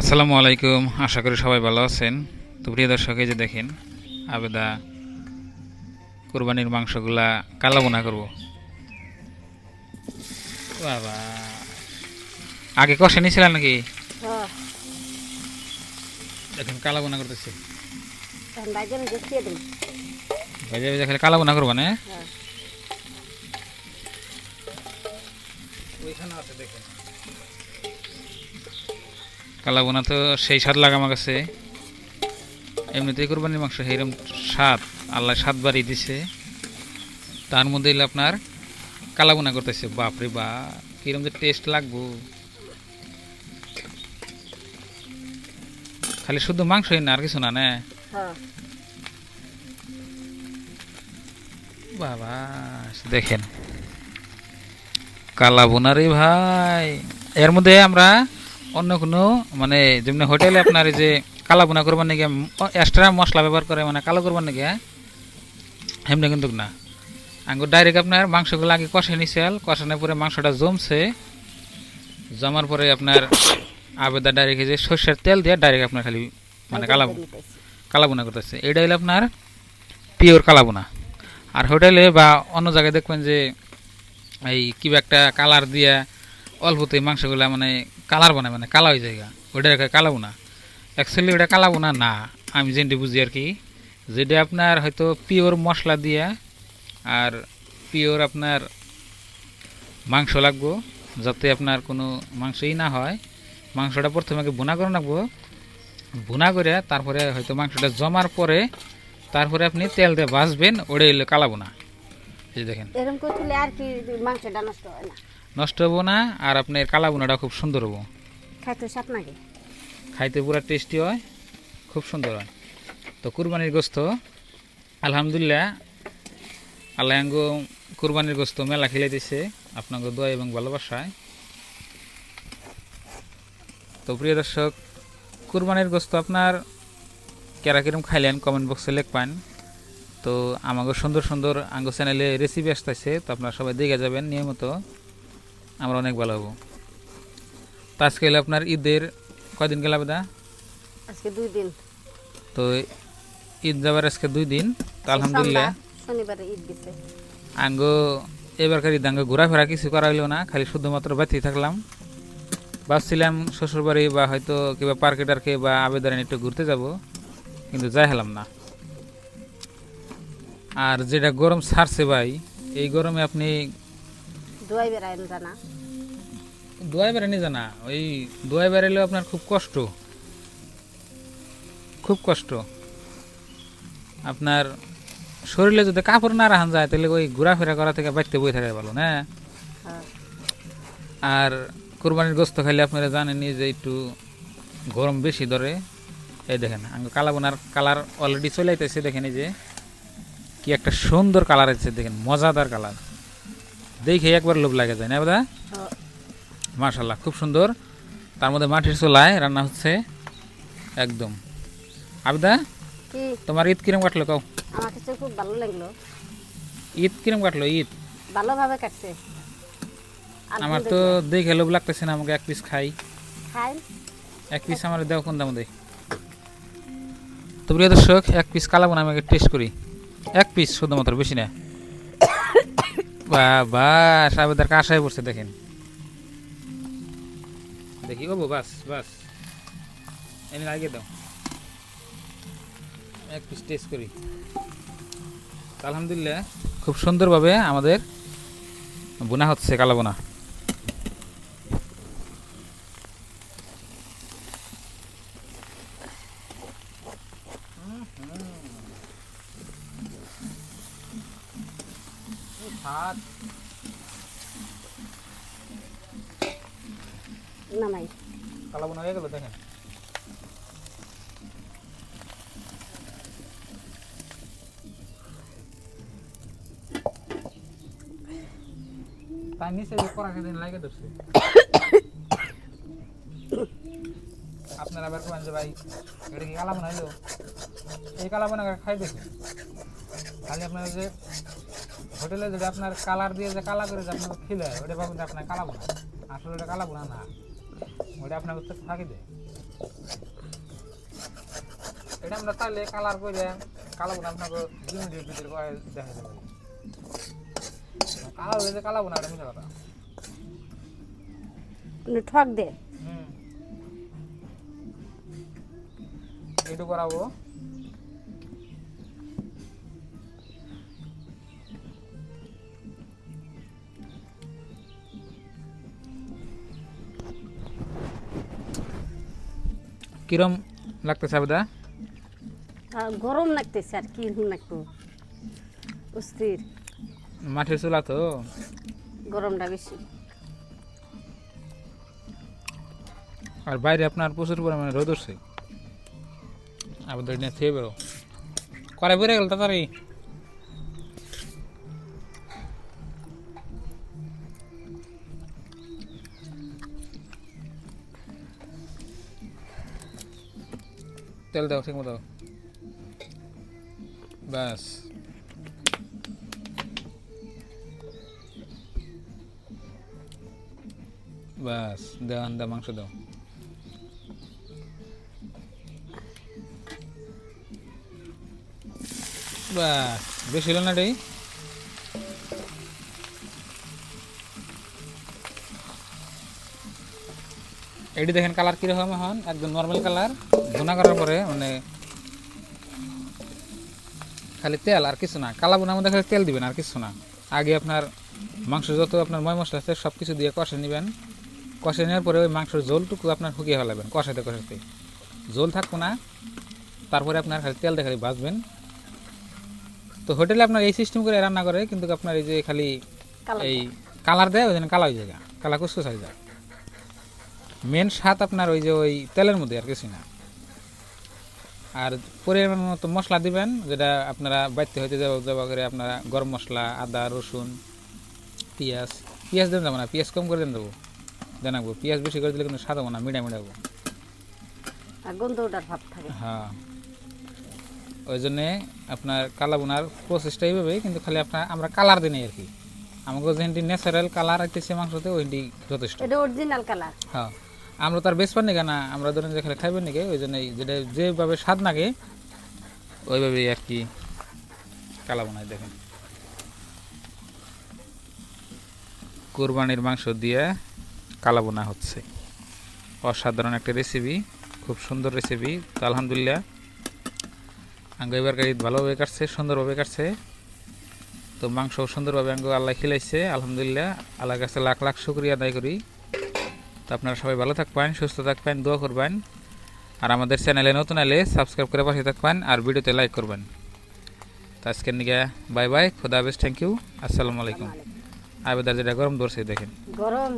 আসসালামু আলাইকুম আশা করি সবাই ভালো আছেন। তো প্রিয় দর্শক এই যে দেখেন আবেদা কোরবানির মাংসগুলা কালা বোনা করব। বাবা। আগে কষে নিয়েছিলেন নাকি? হ্যাঁ। দেখেন কালা বোনা করতেছে ভেজা ভেজা খালি কালা বোনা করবা না হ্যাঁ ওইখানে আছে দেখেন কালা বোনা তো সেই স্বাদ লাগা আমার কাছে। এমনিতেই কোরবানির মাংস সেইরকম স্বাদ আল্লাহ স্বাদ বাড়ি দিছে। তার মধ্যে আপনার কালা বোনা করতেছে বাপরে বা কিরম যে টেস্ট লাগবো। খালি শুধু মাংসই না আর কিছু না না? হ্যাঁ। বাবা দেখেন। কালা বোনারে ভাই এর মধ্যে আমরা অন্য কোনো মানে যেমনি হোটেলে আপনার এই যে কালা বোনা করবার নাকি এক্সট্রা মশলা ব্যবহার করে মানে কালো করবার নাকি হ্যাঁ? এমনি কিন্তু না। আঙ্গুর ডাইরেক্ট আপনার মাংসগুলো আগে কষে নিছেল কষানোর পরে মাংসটা জমছে। জমার পরে আপনার আবেদা ডাইরেক্ট যে সর্ষের তেল দিয়ে ডাইরেক্ট আপনার খালি মানে কালা কালাবোনা করতেছে। এটা হলো আপনার পিওর কালাবোনা আর হোটেলে বা অন্য জায়গায় দেখবেন যে এই কিবা একটা কালার দিয়া অল্পতে মাংসগুলা মানে কালার বানায় মানে কালা হয়ে যায় ওইটা ওটা কালাবোনা অ্যাকচুয়ালি ওটা কালাবোনা না, আমি যেটি বুঝি আর কি। যেটা আপনার হয়তো পিওর মশলা দিয়া আর পিওর আপনার মাংস লাগবো, যাতে আপনার কোনো মাংসই না হয়। মাংসটা প্রথমে আগে বোনা করে রাখব। ভুনা করে তারপরে হয়তো মাংসটা জমার পরে তারপরে আপনি তেল দিয়ে ভাজবেন ওটা এলো কালা বোনা। দেখেন। এরকম করলে আর কি মাংসটা নষ্ট হয় না। নষ্ট হব না আর আপনার কালা বোনাটা খুব সুন্দর হব। খাইতে নাকি? খাইতে পুরো টেস্টি হয় খুব সুন্দর হয়। তো কুরবানির গোস্ত আলহামদুলিল্লাহ আল্লাহ কুরবানির গোস্ত মেলা খেলাইতেছে আপনাকে দোয়া এবং ভালোবাসায়। তো প্রিয় দর্শক কুরবানির গোস্ত আপনার কেরা কিরম খাইলেন কমেন্ট বক্সে লিখবেন। তো আমাকে সুন্দর সুন্দর আঙ্গ চ্যানেলে রেসিপি আসতেছে তো আপনারা সবাই দেখে যাবেন নিয়মিত। আমরা অনেক ভালো হব। তো আজকে হলো আপনার ঈদের কয়দিন গেল বেদা আজকে দুই দিন। তো ঈদ যাবার আজকে দুই দিন তো আলহামদুলিল্লাহ। শনিবারে ঈদ গেছে। আঙ্গ এবারকার ঈদ আঙ্গ ঘোরাফেরা কিছু করা হইল না খালি শুধুমাত্র বাতি থাকলাম। ভাবছিলাম শ্বশুরবাড়ি বা হয়তো কিবা পার্কে টার্কে বা আবেদনে একটু ঘুরতে যাব কিন্তু যাই হলাম না। আর যেটা গরম ছাড়ছে ভাই এই গরমে আপনি দোয়াই বেড়ায় জানা। দোয়াই বেড়ানি জানা। ওই দোয়াই বেড়াইলেও আপনার খুব কষ্ট। খুব কষ্ট। আপনার শরীরে যদি কাপড় না রাখান যায় তাহলে ওই ঘোরাফেরা করা থেকে বাড়তে বই থাকাই ভালো না? হ্যাঁ। আর কোরবানির গোস্ত খাইলে আপনারা জানেনই যে একটু গরম বেশি ধরে। এই দেখেন আঙ্গ কালা বোনার কালার অলরেডি চলে আইতেছে দেখেন এই যে। কি একটা সুন্দর কালার আছে দেখেন মজাদার কালার। দেখে একবার লোভ লাগে যায় না বোধা হ্যাঁ। মার্শাল্লাহ খুব সুন্দর। তার মধ্যে মাটির চুলায় রান্না হচ্ছে একদম। আবিদা তোমার ঈদ কিরম কাটলো কাও? আমার কাছে খুব ভালো লাগল। ঈদ কিরম কাটলো ঈদ? ভালোভাবে কাটছে। আমার তো দেখে। লোভ লাগতেছে না আমাকে এক পিস খাই। খাই। এক পিস আমার দেও কোন দাম দেয় তো প্রিয় দর্শক এক পিস কালা বোনা আমাকে টেস্ট করি। এক পিস শুধুমাত্র বেশি না। বাবা সাবেদার কাশায় পড়ছে, দেখেন। দেখি বাবু বাস বাস। এনে লাগিয়ে দাও। এক পিস টেস্ট করি। আলহামদুলিল্লাহ, খুব সুন্দরভাবে আমাদের বোনা হচ্ছে, কালো বোনা ভাত। নামাই। কালা বোনা হয়ে গেল দেখেন। নিচে যে দিন লাগে ধরছে। আপনারা আবার কোন ভাই এটা কি কালা বোনা হইল? এই কালা বোনা খাই দেখি। খালি আপনার যে হোটেলে যেটা আপনার কালার দিয়ে যে কালা করে যে আপনার খেলে ওটা ভাবেন যে আপনার কালা বোনা। আসলে ওটা কালা বোনা না। ওটা আপনার কাছে ফাঁকি দেয়। এটা আমরা তাহলে কালার করে কালা বোনা আপনাকে দুই মিনিটের ভিতরে করে দেখা যাবে। কালার হয়েছে কালা বোনা এটা মিশা কথা। ঠক দে হুম। এটু করাবো। কিরম লাগতেছে আবেদা? গরম লাগতেছে আর কি লাগতো অস্থির। মাঠের চুলা তো? গরমটা বেশি। আর বাইরে আপনার প্রচুর পরিমাণে রোদ উঠছে। আবেদা নিয়ে খেয়ে বেরো। করে বেড়ে গেল তাড়াতাড়ি। তেল দাও, ঠিক মতো। ব্যাস। ব্যাস, দেওয়ান দা, মাংস দাও। ব্যাস, বেশি হলো না রে? এটি দেখেন কালার কীরকম এখন? একদম নর্মাল কালার। ভুনা করার পরে মানে খালি তেল আর কিছু না। কালা বোনার মধ্যে খালি তেল দিবেন আর কিছু না। আগে আপনার মাংস যত আপনার ময় মশলা আছে সব কিছু দিয়ে কষে নেবেন। কষে নেওয়ার পরে ওই মাংসের ঝোলটুকু আপনার শুকিয়ে ফেলাবেন কষাতে কষাতে ঝোল থাকব না তারপরে আপনার খালি তেল দিয়ে খালি ভাজবেন। তো হোটেলে আপনার এই সিস্টেম করে রান্না করে কিন্তু আপনার এই যে খালি এই কালার দেয় ওই জন্য কালা হয়ে যায় কালা কুসকুস হয়ে যায়। মেন স্বাদ আপনার ওই যে ওই তেলের মধ্যে আর কিছু না। আর পরিমাণ মতো মশলা দিবেন যেটা আপনারা বাড়তে হইতে যাব যাব করে আপনারা গরম মশলা আদা রসুন পেঁয়াজ পেঁয়াজ দেন যাব না পেঁয়াজ কম করে দেন দেবো। জানাব পেঁয়াজ বেশি করে দিলে কিন্তু স্বাদ হব না মিডা মিডাবো হ্যাঁ। ওই জন্যে আপনার কালা বোনার প্রসেসটা এইভাবে কিন্তু খালি আপনার আমরা কালার দিই আর কি। আমাকে যেহেতু ন্যাচারাল কালার আইতেছে মাংসতে ওইটি যথেষ্ট। এটা অরিজিনাল কালার। হ্যাঁ। আমরা তার বেশ পান না আমরা ধরেন যেখানে খাইবেন নাকি? ওই জন্য যেটা যেভাবে স্বাদ লাগে ওইভাবেই আর কি কালা বোনায় দেখেন। কোরবানির মাংস দিয়ে কালা বোনা হচ্ছে। অসাধারণ একটা রেসিপি খুব সুন্দর রেসিপি তো আলহামদুলিল্লাহ, আঙ্গ এবার ঈদ ভালোভাবে কাটছে, সুন্দরভাবে কাটছে। তো মাংস সুন্দরভাবে আঙ্গ আল্লাহ খিলাইছে, আলহামদুলিল্লাহ। আল্লাহর কাছে লাখ লাখ শুক্রিয়া আদায় করি। তো আপনারা সবাই ভালো থাকবেন সুস্থ থাকবেন দোয়া করবেন। আর আমাদের চ্যানেলে নতুন এলে সাবস্ক্রাইব করে পাশে থাকবেন আর ভিডিওতে লাইক করবেন। তো আজকের নিয়ে বাই বাই খুদা হাফেজ থ্যাংক ইউ আসসালামু আলাইকুম। আবেদার যেটা গরম ধরছে দেখেন। গরম